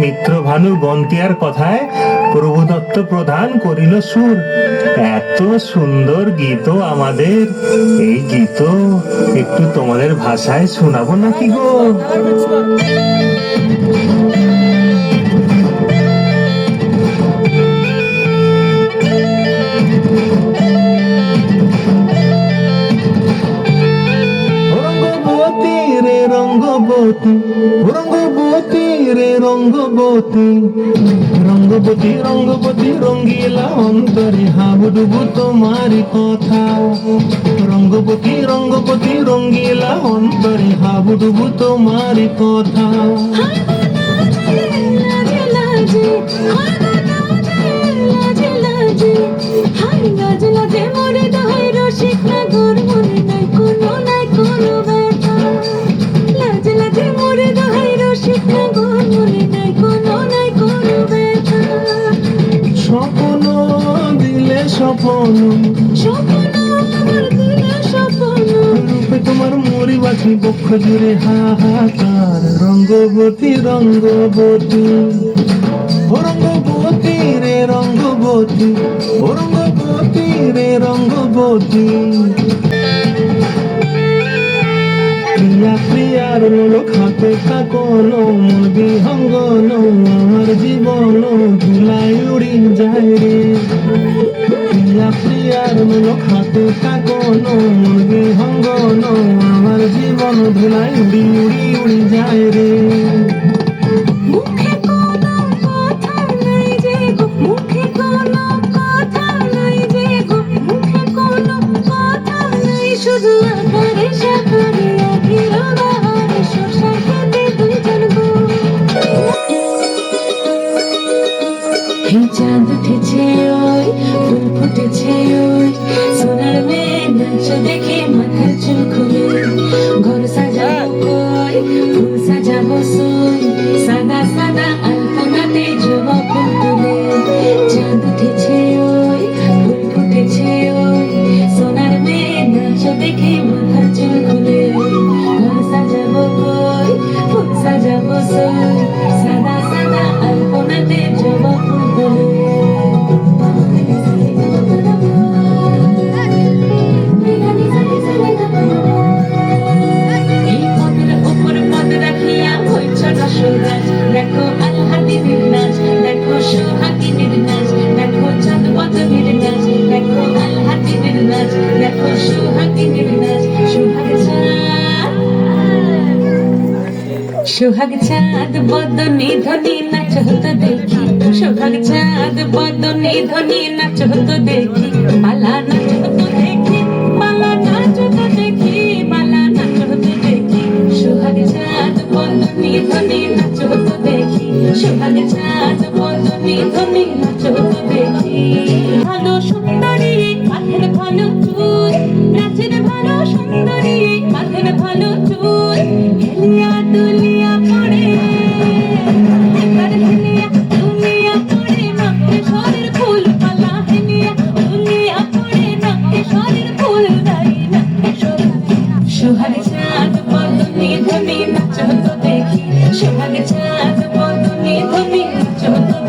মিত্র ভানু বন্তিয়ার কথায় প্রভুদত্ত প্রধান করিল সুর। এত সুন্দর গীত আমাদের। এই গীত একটু তোমাদের ভাষায় শোনাবো নাকি গো? রঙ্গবতী রে রঙ্গবতী রে রঙ্গবতী রঙ্গবতী রঙ্গবতী রঙ্গিলা অন্তরে হাবুডুবু তোমারি কথা রঙ্গবতী রঙ্গবতী রঙ্গিলা অন্তরে হাবুডুবু তোমারি কথা হাই লাজে লাজে মরে দহাই রসিক নাগর স্বপ্ন। স্বপ্ন আমার দিলে স্বপ্ন রূপে তোমার মরি বাকি বক্ষ জুড়ে হাহাকার। রঙ্গবতী রঙ্গবতী। রঙ্গবতী রে, রঙ্গবতী। রঙ্গবতী রে, রঙ্গবতী। প্রিয়া প্রিয়ার লোলো খাপে কাকলো মন বিহঙ্গন আমার জীবন ধুলাই উড়ি যায় রে। প্রিয়া প্রিয়ার লোলো খাপে কাকলো মন বিহঙ্গন আমার জীবন ধুলাই উড়ি উড়ি উড়ি যায় রে। এই চাঁদ উঠেছে ওই ফুল ফুটেছে ওই। সোনার মেয়ে নাচ দেখে মাথার সোহাগ চাঁদ, বদনি ধনি নাচ হতো দেখি। সোহাগ চাঁদ, বদনি ধনি নাচ হতো দেখি। বালা নাচ হতো দেখি, বালা নাচ হতো দেখি, বালা নাচ হতো দেখি। সোহাগ চাঁদ, বদনি ধনি নাচ হতো দেখি। সোহাগ চাঁদ, বদনি ধনি নাচ হতো দেখি। ভালো সুন্দর সেখানে চাঁদ বদনে তুমি চলো।